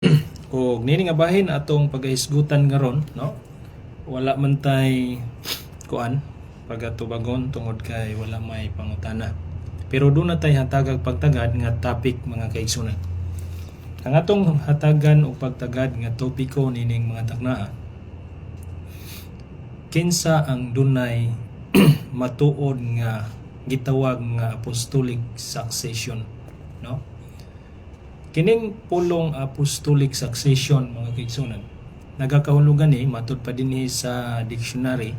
o nini nga bahin atong pagahisgutan ngaron no? Wala man tay kuan pagatubagon tungod kay wala may pangutana. Pero doon na tay hatagag pagtagad nga topic mga kaigsunan. Ang atong hatagan o pagtagad nga topiko nining mga taknaa kinsa ang dunay matuod nga gitawag nga apostolic succession Kining pulong apostolic succession mga kaigsunan. Nagakahulugan ni matud pa dinhi sa dictionary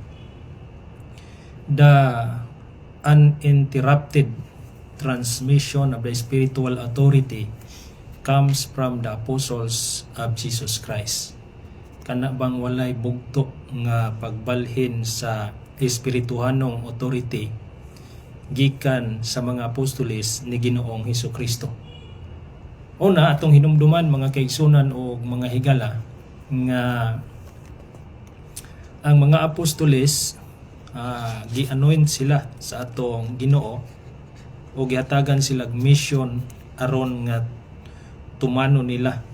the uninterrupted transmission of the spiritual authority comes from the apostles of Jesus Christ. Kana bang walay bugto nga pagbalhin sa espirituhanong authority gikan sa mga apostoles ni Ginoong Hesus Kristo. Una, atong hinumduman mga kaigsunan o mga higala nga ang mga apostoles ah, gi-anoint sila sa atong Ginoo o gihatagan sila mission aron nga tumano nila.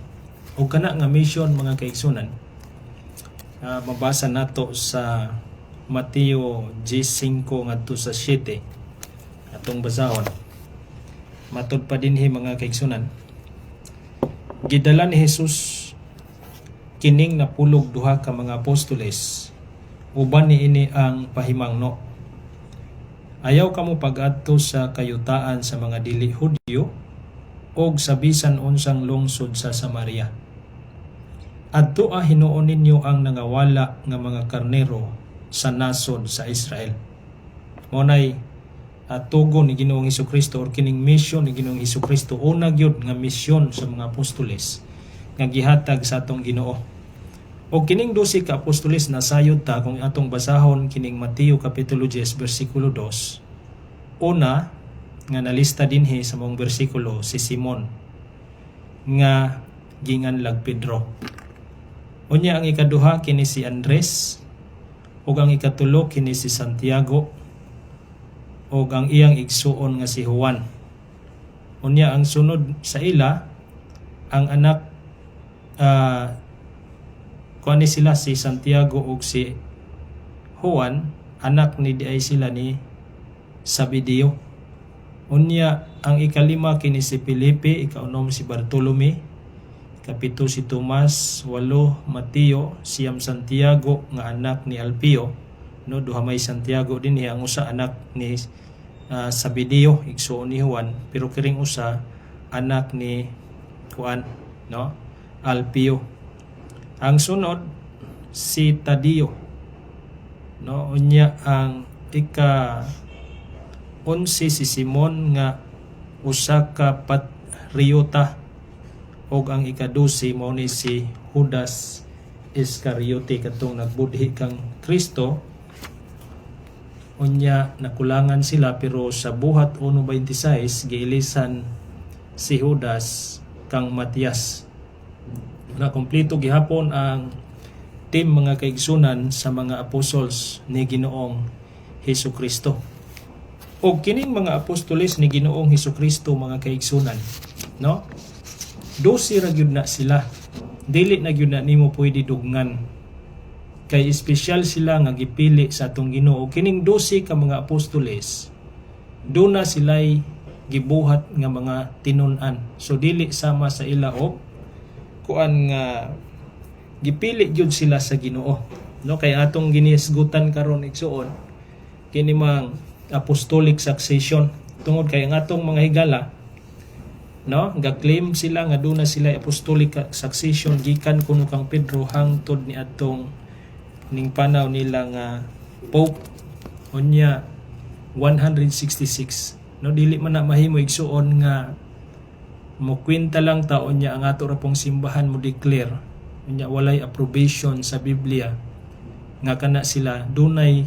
O kana nga mission mga kaigsunan. Ah, mabasa nato sa Mateo 15 ngadto sa 7 atong basahon. Matod pa dinhi mga kaigsunan gidala ni Jesus kining napulog duha ka mga apostoles. Uban ni ini ang pahimangno. Ayaw kamo pag-adto sa kayutaan sa mga dili Hudyo og sa bisan unsang lungsod sa Samaria. Adto a hinuon ninyo ang nangawala nga mga karnero sa nasod sa Israel. Monay at tugon ni Ginoong Hesus or kining mission ni Ginoong Hesus Kristo una gyud nga misyon sa mga apostoles nga gihatag sa atong Ginoo. O kining 12 ka apostoles nasayod ta kung atong basahon kining Mateo kapitulo 10 bersikulo 2. Una nga nalista dinhi sa mong bersikulo si Simon nga ginganlag Pedro. Unya ang ikaduha kini si Andres ug ang ikatulo kini si Santiago o ang iyang igsuon nga si Juan. Unya ang sunod sa ila ang anak uh, kuan sila si Santiago ug si Juan anak ni di ay sila ni Sabidio. Unya ang ikalima kini si Felipe, ikaunom si Bartolome, kapito si Tomas, walo Mateo, siyam Santiago nga anak ni Alpio, no duha may Santiago din ang usa anak ni uh, Sabidio igsuon ni Juan. Pero kiring usa anak ni Juan no? Alpio. Ang sunod si Tadio. No unya ang ika 11 si Simon nga usa ka patriota. Og ang ika-12 mao ni si Judas Iscariote. Katong nagbudhi kang Kristo unya nakulangan sila pero sa buhat 1.26 giilisan si Judas kang Matias na kompleto gihapon ang team mga kaigsunan sa mga apostles ni Ginoong Hesus Kristo. O kining mga apostoles ni Ginoong Hesus Kristo mga kaigsunan, no? Dosi ra gyud na sila. Dili na gyud na nimo pwede dugngan kay espesyal sila nga gipili sa atong Ginoo. Kining 12 ka mga apostoles do na sila'y gibuhat nga mga tinun-an. So dili sama sa ila og kuan nga gipili gyud sila sa Ginoo. No kay atong ginisgutan karon igsuon kini mang apostolic succession. Tungod kay ang atong mga higala no ga-claim sila nga doon na sila apostolic succession gikan kuno kang Pedro hangtod ni atong ning panaw nila nga Pope unya 166 no dili man na mahimo igsuon nga mo kwenta lang taon niya ang ato ra pong simbahan mo declare. Unya walay approbation sa Biblia nga kana sila dunay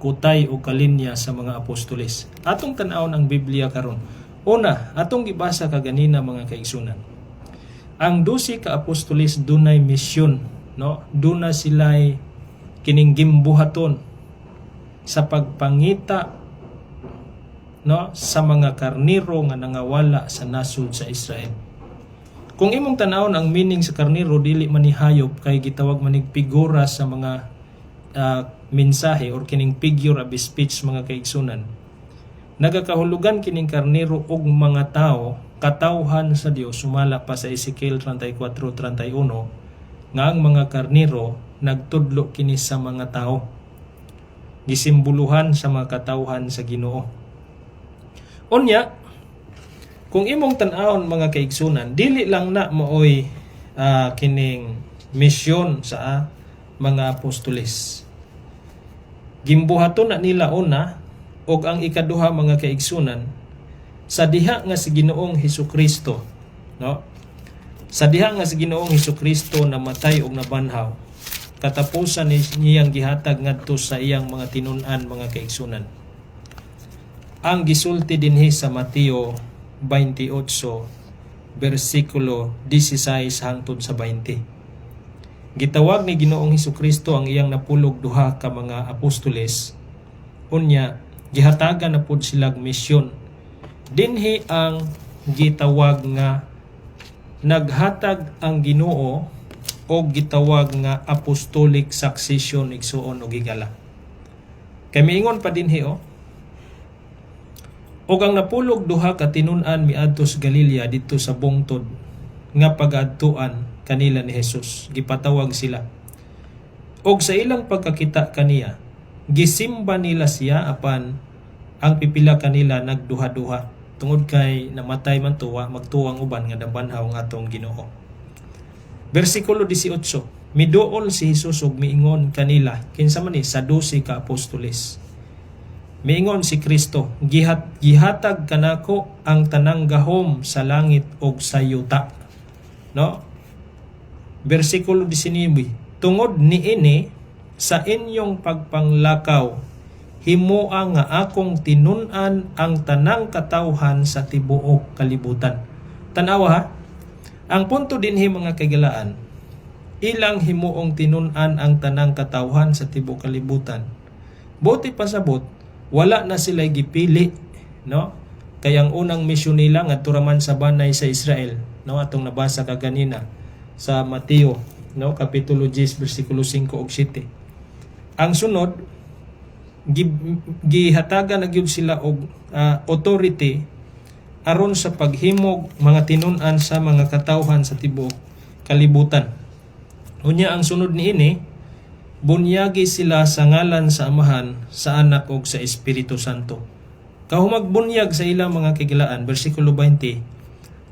kutay o kalinya sa mga apostoles. Atong tan-awon ang Biblia karon. Una atong gibasa kaganina mga kaigsunan. Ang 12 ka apostoles dunay misyon no? Duna sila'y kining gimbuhaton sa pagpangita no sa mga karniro nga nangawala sa nasud sa Israel. Kung imong tanawon ang meaning sa karnero dili man ni hayop kay gitawag manig figura sa mga ah, mensahe or kining figure of speech mga kaigsunan. Nagakahulugan kining karnero og mga tao katawhan sa Dios sumala pa sa Ezekiel 34:31 nga ang mga karnero nagtudlo kini sa mga tao. Gisimbuluhan sa mga katawhan sa Ginoo. Unya, kung imong tan-awon mga kaigsunan, dili lang na mooy ah, kining misyon sa ah, mga apostoles. Gimbuhaton na nila una og ang ikaduha mga kaigsunan sa diha nga si Ginoong Hesus-Kristo, no? Sa diha nga si Ginoong Hesus-Kristo namatay og nabanhaw. Katapusan ni niyang gihatag ngadto sa iyang mga tinun-an mga kaigsunan. Ang gisulti dinhi sa Mateo 28 versikulo 16 hangtod sa 20. Gitawag ni Ginoong Hesus-Kristo ang iyang napulog duha ka mga apostoles. Unya, gihatagan na pud silang misyon. Dinhi ang gitawag nga naghatag ang Ginoo o gitawag nga apostolic succession igsuon og higala. Kay miingon pa dinhi oh, Og ang napulog duha ka tinun-an miadto sa Galilea dito sa bungtod nga pag-adtuan kanila ni Hesus. Gipatawag sila. Og sa ilang pagkakita kaniya, gisimba nila siya apan ang pipila kanila nagduha-duha tungod kay namatay man tuwa magtuwang uban nga nabanhaw nga atong Ginoo. Versikulo 18. Miduol si Hesus og miingon kanila kinsa man ni sa 12 ka apostoles. Miingon si Kristo, gihat gihatag kanako ang tanang gahom sa langit ug sa yuta. No? Versikulo 19. Tungod niini sa inyong pagpanglakaw himoa nga akong tinun-an ang tanang katawhan sa tibuok kalibutan. Tanawa ha? Ang punto dinhi mga kagalaan, ilang himuong tinun-an ang tanang katawhan sa tibuok kalibutan. Buti pasabot, wala na sila gipili, no? Kaya ang unang misyon nila nga turaman sa banay sa Israel, no? Atong nabasa ka ganina sa Mateo, no? Kapitulo 10 bersikulo 5 ug 7. Ang sunod gi- gihatagan na gyud sila og ah, authority aron sa paghimog mga tinun-an sa mga katawhan sa tibuok kalibutan. Unya ang sunod niini bunyagi sila sa ngalan sa Amahan, sa Anak ug sa Espiritu Santo. Kahumagbunyag sa ilang mga kigilaan, versikulo 20,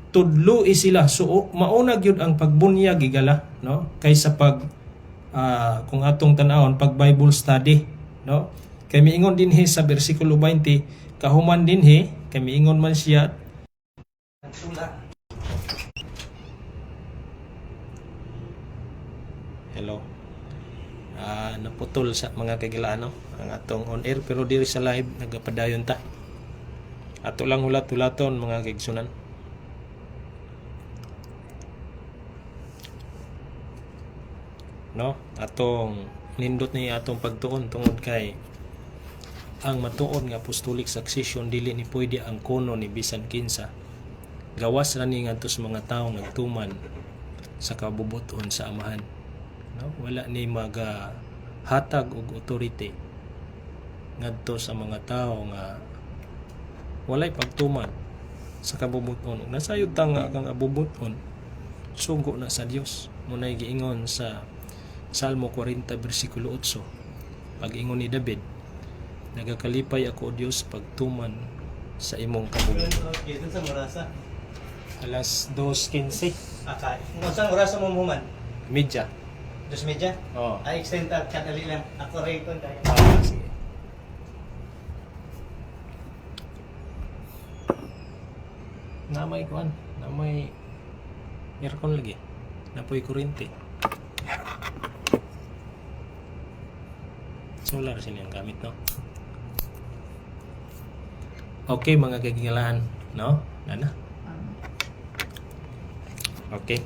tudloi sila. So, mauna gyud ang pagbunyag igala, no? Kaysa pag, ah, kung atong tanawon, pag Bible study, no? Kay miingon dinhi sa versikulo 20, kahuman dinhi, kay miingon man siya, Hello. Ah, naputol sa mga kagilaan no? ang atong on air pero diri sa live nagapadayon ta. Ato lang hulat-hulaton mga kaigsunan. No? Atong nindot ni atong pagtuon tungod kay ang matuon nga apostolic succession dili ni pwede ang kono ni bisan kinsa. Gawas ra ni ngadto sa mga tawo nagtuman sa kabubuton sa amahan. No? Wala ni maga hatag og authority ngadto sa mga tao nga walay pagtuman sa kabubuton. Nasayod ta nga kang abubuton sugo na sa Dios munay giingon sa Salmo 40 bersikulo 8 pag-ingon ni David nagakalipay ako o Dios pagtuman sa imong Dito sa Morasa. alas 2:15 Akay. Kung saan Morasa mo human? media Dos media? oh Ay, extend ta. Kadali lang. Ako rin ko tayo. Ah, sige. Namay kuan, namay aircon lagi. Napoy kuryente. Solar sila ang gamit, no? Okay, mga kagigalaan, no? Nana? Okay.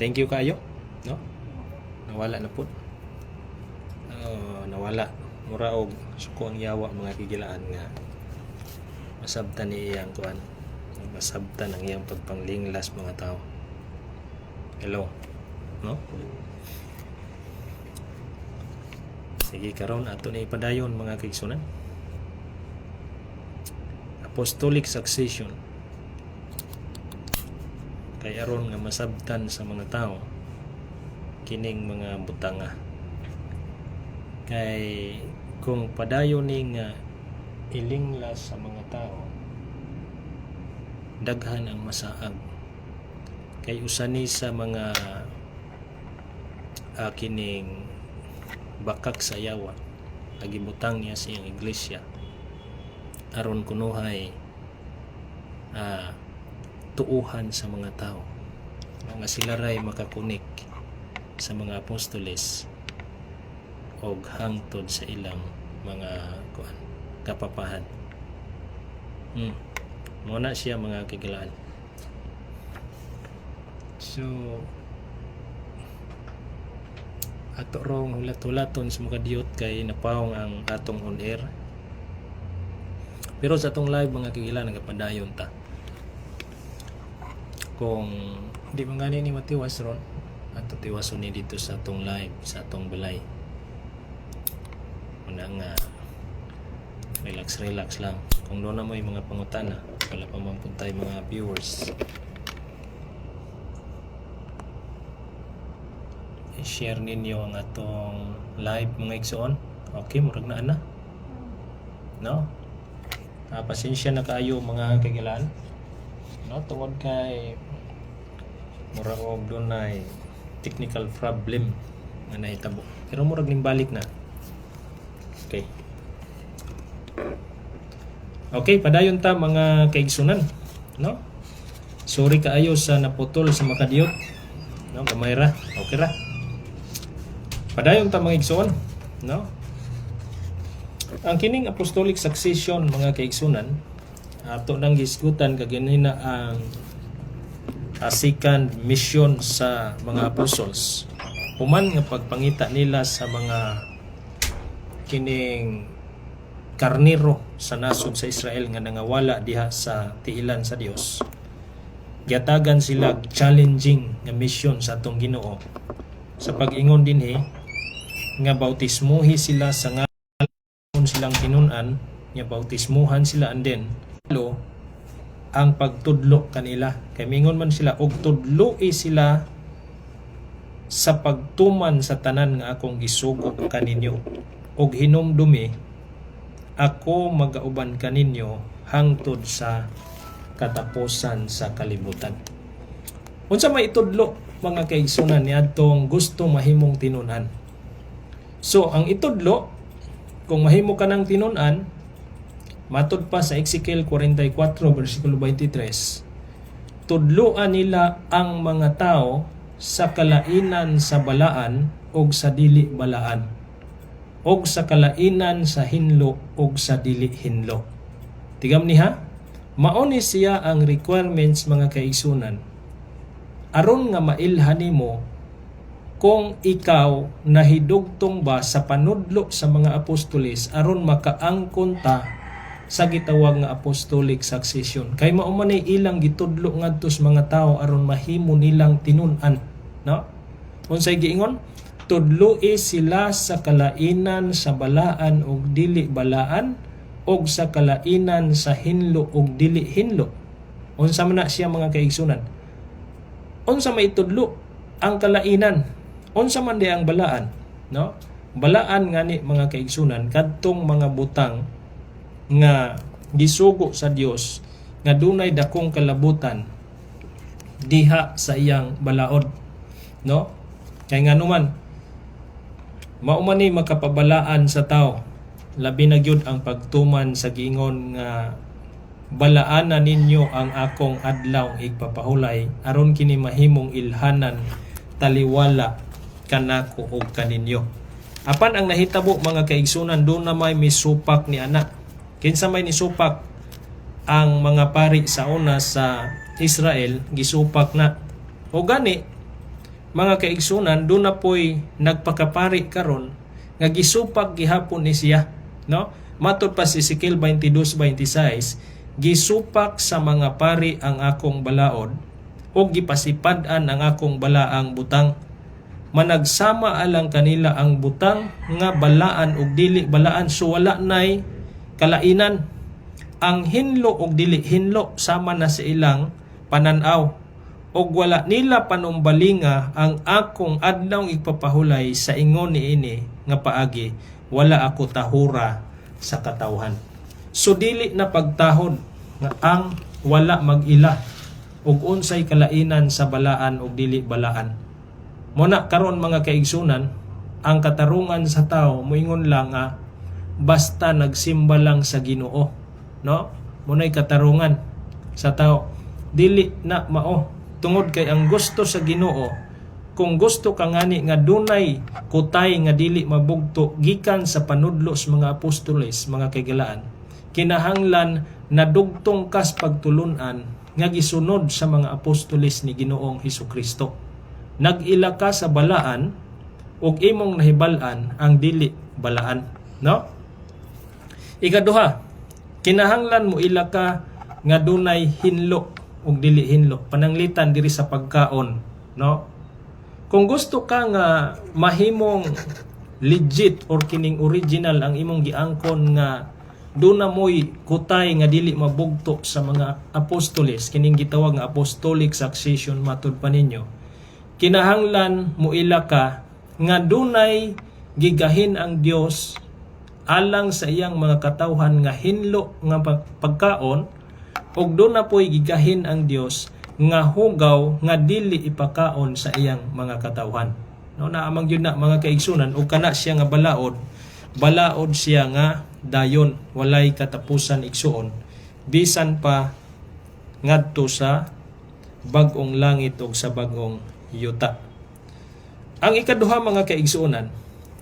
Thank you kayo, no? Nawala na po. Oh, nawala. Mura og suko ang yawa mga kigilaan nga masabtan ni iyang kuan. Masabtan ang iyang pagpanglinglas mga tao. Hello. No? Sige karon ato ni ipadayon mga kaigsunan. Apostolic succession. Kay aron nga masabtan sa mga tao kining mga butanga. Kay kung padayon ni nga ilinglas sa mga tao daghan ang masaag kay usani sa mga uh, kining bakak sa yawa nagibutang niya sa iyang iglesia aron kunuhay ah, tuuhan sa mga tao nga sila ray makakunik sa mga apostoles og hangtod sa ilang mga kuan kapapahan hmm. muna siya mga kigilaan So, ato rong hulat-hulaton sa mga diyot kay napawong ang atong on air. Pero sa atong live mga kigila nagapadayon ta. Kung di man gani ni matiwas ron, ato tiwason ni dito sa atong live, sa atong balay. Una nga relax relax lang. Kung doon na mo yung mga pangutana, wala pa man puntay mga viewers. i-share ninyo ang atong live mga igsoon. Okay, murag na ana. No? Ah, pasensya na kayo mga kagilan. No, tungod kay murag og dunay technical problem nga nahitabo. Pero murag ning balik na. Okay. Okay, padayon ta mga kaigsunan, no? Sorry kaayo sa naputol sa makadiyot. No, gamay ra. Okay ra. Padayon ta mga igsoon, no? Ang kining apostolic succession mga kaigsunan ato nang gisgutan kaginina ang asikan mission sa mga apostles. Human nga pagpangita nila sa mga kining karniro sa nasod sa Israel nga nangawala diha sa tiilan sa Dios. Gyatagan sila challenging nga mission sa atong Ginoo. Sa pag-ingon dinhi nga bautismuhi sila sa ngalon silang tinunan nga bautismuhan sila and then lo ang pagtudlo kanila. Kay mingon man sila og tudloi sila sa pagtuman sa tanan nga akong gisugo kaninyo. Og hinumdumi ako magauban kaninyo hangtod sa katapusan sa kalibutan. Unsa may itudlo mga kaigsunan niadtong gusto mahimong tinunan So, ang itudlo, kung mahimo ka ng tinunan, matod pa sa Ezekiel 44, versikulo 23, tudloan nila ang mga tao sa kalainan sa balaan o sa dili balaan o sa kalainan sa hinlo o sa dili hinlo. Tigam niha, mauni siya ang requirements mga kaigsunan. Aron nga mailhan nimo kung ikaw nahidugtong ba sa panudlo sa mga apostoles aron makaangkon ta sa gitawag nga apostolic succession? Kay mao man ay ilang gitudlo ngadto sa mga tao aron mahimo nilang tinun-an no? Unsay giingon? Tudloi sila sa kalainan sa balaan ug dili balaan ug sa kalainan sa hinlo ug dili hinlo. Unsa man na siya mga kaigsunan? Unsa may tudlo ang kalainan unsa man di ang balaan no? Balaan ngani mga kaigsunan kadtong mga butang nga gisugo sa Dios nga dunay dakong kalabutan diha sa iyang balaod no? Kay nga numan mao man ni makapabalaan sa tao labi na gyud ang pagtuman sa giingon nga balaanan ninyo ang akong adlaw igpapahulay aron kini mahimong ilhanan taliwala kanako og kaninyo. Apan ang nahitabo mga kaigsunan doon na may misupak ni anak. Kinsa may nisupak ang mga pari sa una sa Israel gisupak na. O gani mga kaigsunan doon na po'y nagpakapari karon nga gisupak gihapon ni siya, no? Matod pa si Ezekiel 22:26, gisupak sa mga pari ang akong balaod o gipasipad-an ang akong balaang butang managsama alang kanila ang butang nga balaan ug dili balaan. So wala nay kalainan. Ang hinlo ug dili hinlo sama na sa ilang pananaw. Ug wala nila panumbalinga ang akong adlaw ipapahulay sa ingon niini nga paagi wala ako tahura sa katawhan. So dili na pagtahod nga ang wala mag-ila ug unsay kalainan sa balaan ug dili balaan Muna karon mga kaigsunan, ang katarungan sa tao moingon lang nga basta nagsimba lang sa Ginoo, no? Munay katarungan sa tao. Dili na mao tungod kay ang gusto sa Ginoo kung gusto ka ngani nga dunay kutay nga dili mabugto gikan sa panudlo sa mga apostoles mga kagalaan kinahanglan na dugtong kas pagtulunan nga gisunod sa mga apostoles ni Ginoong Hesus Kristo nag-ila ka sa balaan ug imong nahibal-an ang dili balaan no? Ikaduha kinahanglan mo ila ka nga dunay hinlo ug dili hinlo. Pananglitan diri sa pagkaon no? Kung gusto ka nga mahimong legit or kining original ang imong giangkon nga doon na mo'y kutay nga dili mabugto sa mga apostoles kining gitawag nga apostolic succession matud pa ninyo kinahanglan mo ila ka nga dunay gigahin ang Dios alang sa iyang mga katawhan nga hinlo nga pag- pagkaon ug doon na po'y gigahin ang Dios nga hugaw nga dili ipakaon sa iyang mga katawhan. No na amang yun na mga kaigsunan ug kana siya nga balaod. Balaod siya nga dayon walay katapusan igsuon. Bisan pa ngadto sa bag-ong langit ug sa bag-ong yuta. Ang ikaduha mga kaigsuonan,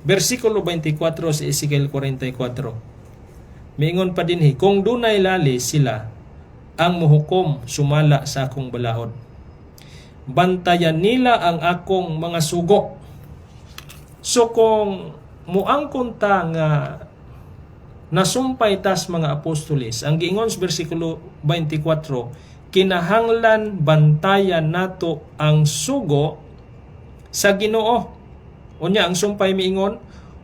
versikulo 24 sa Ezekiel 44. Miingon pa dinhi, kung dunay lali sila ang muhukom sumala sa akong balaod. Bantayan nila ang akong mga sugo. So kung muangkon ta nga nasumpay tas mga apostoles, ang giingon sa versikulo 24, kinahanglan bantayan nato ang sugo sa Ginoo. Unya ang sumpay miingon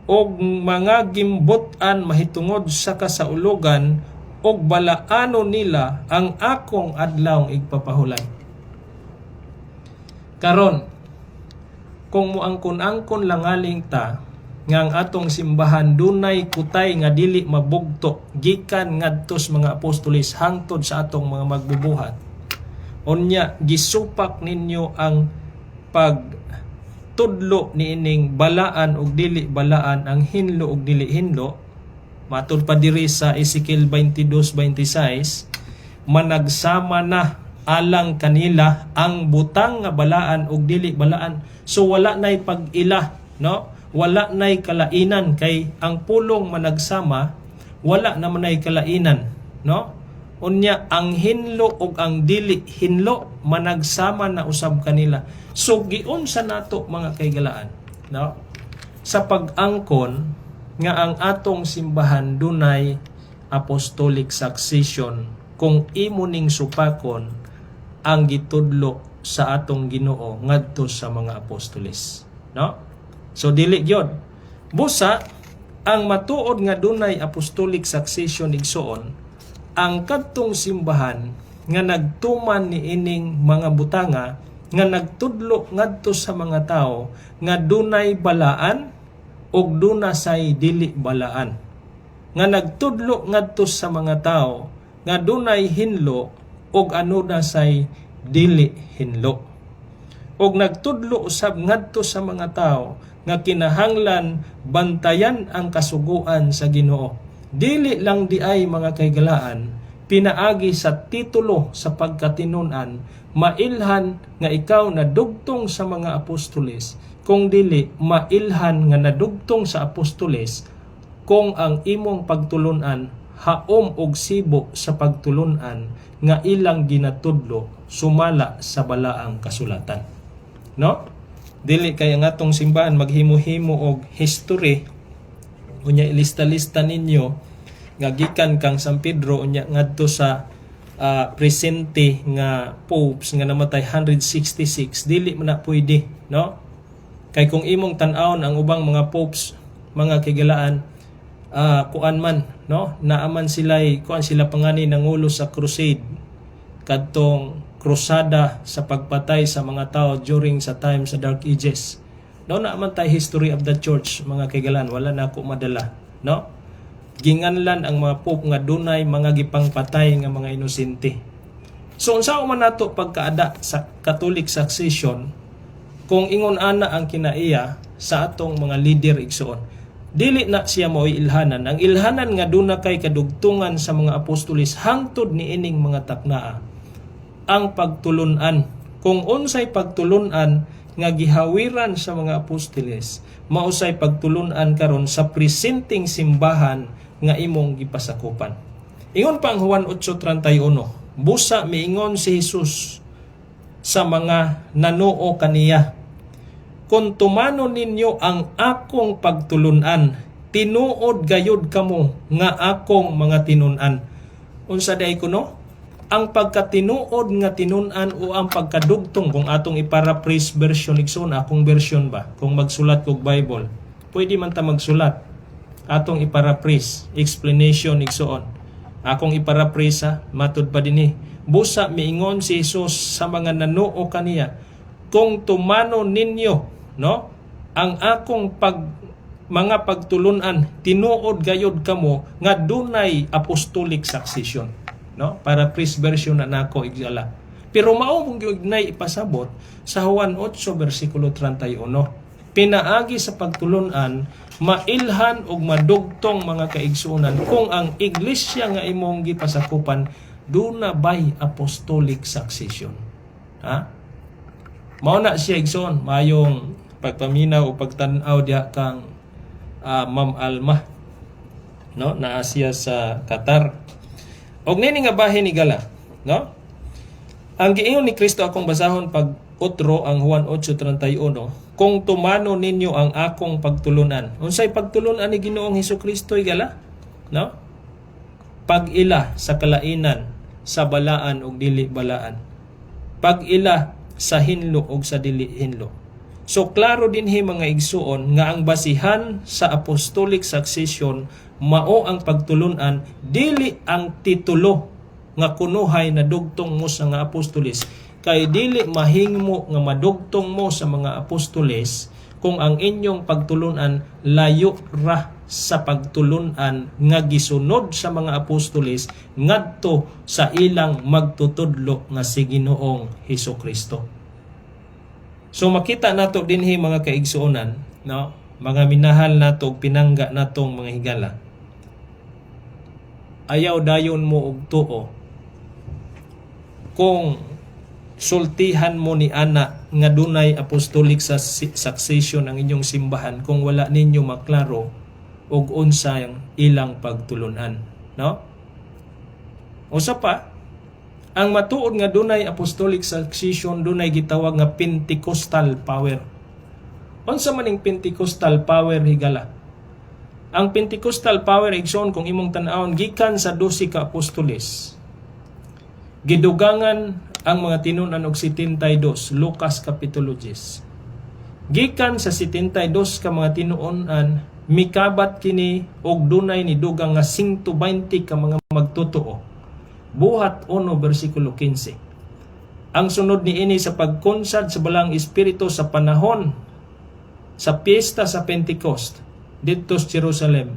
og mga gimbutan mahitungod sa kasaulugan og balaano nila ang akong adlaw igpapahulay. Karon kung muangkon-angkon lang aling ta nga ang atong simbahan dunay kutay nga dili mabugto gikan ngadto sa mga apostoles hangtod sa atong mga magbubuhat. Unya gisupak ninyo ang pag tudlo niining balaan ug dili balaan ang hinlo ug dili hinlo. Matud pa diri sa Ezekiel 22:26 managsama na alang kanila ang butang nga balaan ug dili balaan. So wala nay pag-ila no wala nay kalainan kay ang pulong managsama wala naman nay kalainan no? Unya ang hinlo ug ang dili hinlo managsama na usab kanila. So giunsa nato mga kaygalaan no? Sa pag-angkon nga ang atong simbahan dunay apostolic succession kung imo ning supakon ang gitudlo sa atong Ginoo ngadto sa mga apostoles no So dili gyud. Busa ang matuod nga dunay apostolic succession igsoon ang kadtong simbahan nga nagtuman ni ining mga butanga nga nagtudlo ngadto sa mga tao nga dunay balaan ug duna say dili balaan nga nagtudlo ngadto sa mga tao nga dunay hinlo ug ano say dili hinlo ug nagtudlo usab ngadto sa mga tao nga kinahanglan bantayan ang kasuguan sa Ginoo. Dili lang di ay mga kaygalaan pinaagi sa titulo sa pagkatinunan mailhan nga ikaw na dugtong sa mga apostoles kung dili mailhan nga nadugtong sa apostoles kung ang imong pagtulunan haom og sibo sa pagtulunan nga ilang ginatudlo sumala sa balaang kasulatan no dili kay ang atong simbahan maghimo-himo og history. Unya ilista-lista ninyo nga gikan kang San Pedro unya ngadto sa ah, presente nga popes nga namatay 166 dili man na pwede no? Kay kung imong tan-awon ang ubang mga popes mga kigalaan ah, kuan man no? Naaman sila kuan sila pangani nangulo sa crusade. Kadtong krusada sa pagpatay sa mga tao during sa time sa dark ages. No naaman tay history of the church mga kigalaan wala na ako madala no? Ginganlan ang mga pope nga dunay mga gipangpatay nga mga inosente. So unsa man nato pagkaada sa catholic succession kung ingon ana ang kinaiya sa atong mga leader igsoon dili na siya mo ilhanan. Ang ilhanan nga duna kay kadugtungan sa mga apostolis hangtod ni ining mga taknaa ang pagtulunan. Kung unsay pagtulunan nga gihawiran sa mga apostoles mausay pagtulunan karon sa presenting simbahan nga imong gipasakupan. Ingon pa ang Juan 8:31 busa miingon si Jesus sa mga nanuo kaniya kung tumano ninyo ang akong pagtulunan tinuod gayud kamo nga akong mga tinunan unsa day kuno ang pagkatinuod nga tinunan o ang pagkadugtong kung atong iparaphrase version igsoon akong version ba? Kung magsulat kog Bible pwede man ta magsulat. Atong iparaphrase explanation igsoon akong iparaphrase ha? Matud pa dinhi busa miingon si Jesus sa mga nanuo kaniya kung tumano ninyo no? Ang akong pag mga pagtulunan tinuod gayod kamo nga dunay apostolic succession no? Para phrase version na nako igala. Pero mao mong giugnay ipasabot sa Juan 8 bersikulo 31 pinaagi sa pagtulunan mailhan og madugtong mga kaigsuonan kung ang iglesia nga imong gipasakupan duna bay apostolic succession? Ha? Mao na siya igsoon mayong pagpaminaw o pagtan-aw diha kang ah, Ma'am Alma. No? Naa siya sa Qatar og nini nga bahin ni Gala no? Ang giingon ni Kristo akong basahon pag utro ang Juan 8:31 kung tumano ninyo ang akong pagtulunan. Unsay pagtulunan ni Ginoong Hesus Gala? No? Pag-ila sa kalainan sa balaan ug dili balaan. Pag-ila sa hinlo ug sa dili hinlo. So klaro dinhi mga igsuon nga ang basihan sa apostolic succession mao ang pagtulunan dili ang titulo nga kunuhay na dugtong mo sa nga apostoles kay dili mahingmo nga madugtong mo sa mga apostoles kung ang inyong pagtulunan layo ra sa pagtulunan nga gisunod sa mga apostoles ngadto sa ilang magtutudlo nga si Ginoong Hesus Kristo. So makita nato dinhi mga kaigsuonan, no? Mga minahal nato pinangga natong mga higala. Ayaw dayon mo og tuo. Kung sultihan mo ni ana nga dunay apostolic sus- succession ang inyong simbahan kung wala ninyo maklaro og unsa ang ilang pagtulunan, no? Usa pa, ang matuod nga dunay apostolic succession dunay gitawag nga Pentecostal power. Unsa man ning Pentecostal power higala? Ang Pentecostal power igsoon kung imong tan-awon gikan sa 12 ka apostoles. Gidugangan ang mga tinunan og 72 Lucas kapitulo 10. Gikan sa 72 ka mga tinuonan mikabat kini og dunay ni dugang nga 120 ka mga magtotoo buhat 1 versikulo 15. Ang sunod ni ini sa pagkonsad sa balang espiritu sa panahon sa piyesta sa Pentecost dito sa Jerusalem.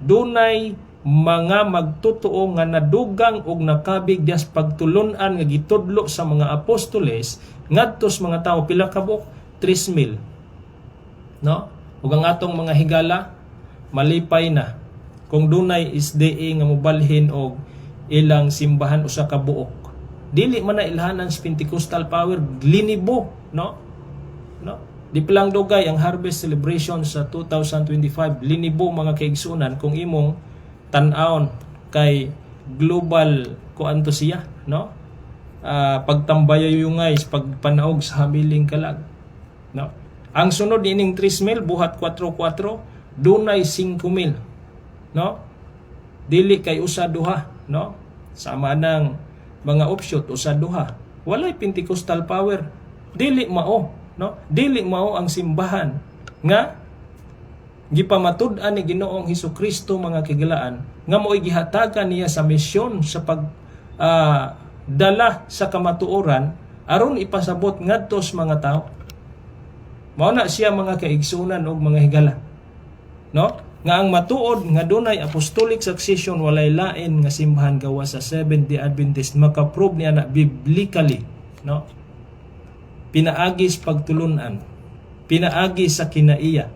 Dunay mga magtutuo nga nadugang og nakabig dias pagtulunan nga gitudlo sa mga apostoles ngadto sa mga tawo pila ka buok 3,000. No? Ug ang atong mga higala malipay na kung dunay SDA nga mobalhin og ilang simbahan usa ka buok dili man na ilhanan sa Pentecostal power linibo no di pa lang dugay ang harvest celebration sa 2025 linibo mga kaigsunan kung imong tan-aon kay global ko anto siya no? Ah, pagtambayayungay sa pagpanaog sa habiling kalag no? Ang sunod ining 3,000 buhat 4-4 dunay 5,000 no? Dili kay usa duha no? Sama nang mga offshoot o sa duha. Walay Pentecostal power. Dili mao no? Dili mao ang simbahan nga gipamatud-an ni Ginoong Hesus Kristo mga kigalaan nga mo'y gihatagan niya sa misyon sa pag ah, dala sa kamatuoran aron ipasabot ngadto sa mga tao. Mao na siya mga kaigsunan og mga higala. No? Nga ang matuod nga dunay apostolic succession walay lain nga simbahan gawa sa Seventh-day Adventist makaprove niya na biblically. No pinaagi sa pagtulunan pinaagi sa kinaiya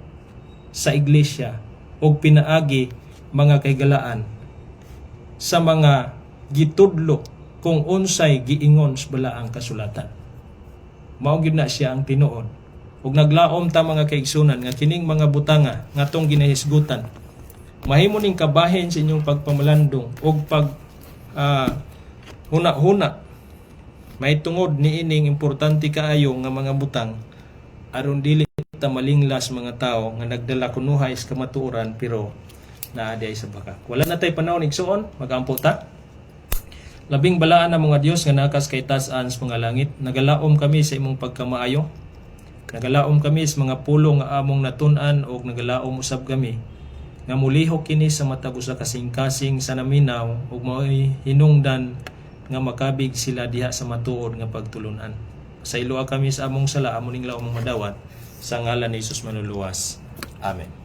sa iglesia o pinaagi mga kaigalaan sa mga gitudlo kung unsay giingon sa balaang kasulatan. Mao gyud na siya ang tinuod. Ug naglaom ta mga kaigsunan nga kining mga butanga nga tong ginahisgutan. Mahimo ning kabahin sa inyong pagpamalandong ug pag ah, huna-huna may tungod ni ining importante kaayo nga mga butang aron dili ta malinglas mga tao nga nagdala kunuhay sa kamatuoran pero naa di ay sa baka. Wala na tay panahon igsuon, magampo ta. Labing balaan na mga Dios nga nakas kay tas-an sa mga langit. Nagalaom kami sa imong pagkamaayo. Nagalaom kami sa mga pulo nga among natun-an o nagalaom usab kami nga mulihok kini sa matag usa ka kasing-kasing sa naminaw ug mao'y hinungdan nga makabig sila diha sa matuod nga pagtulunan. Sa iloa kami sa among sala among ning laom madawat sa ngalan ni Jesus manuluwas. Amen.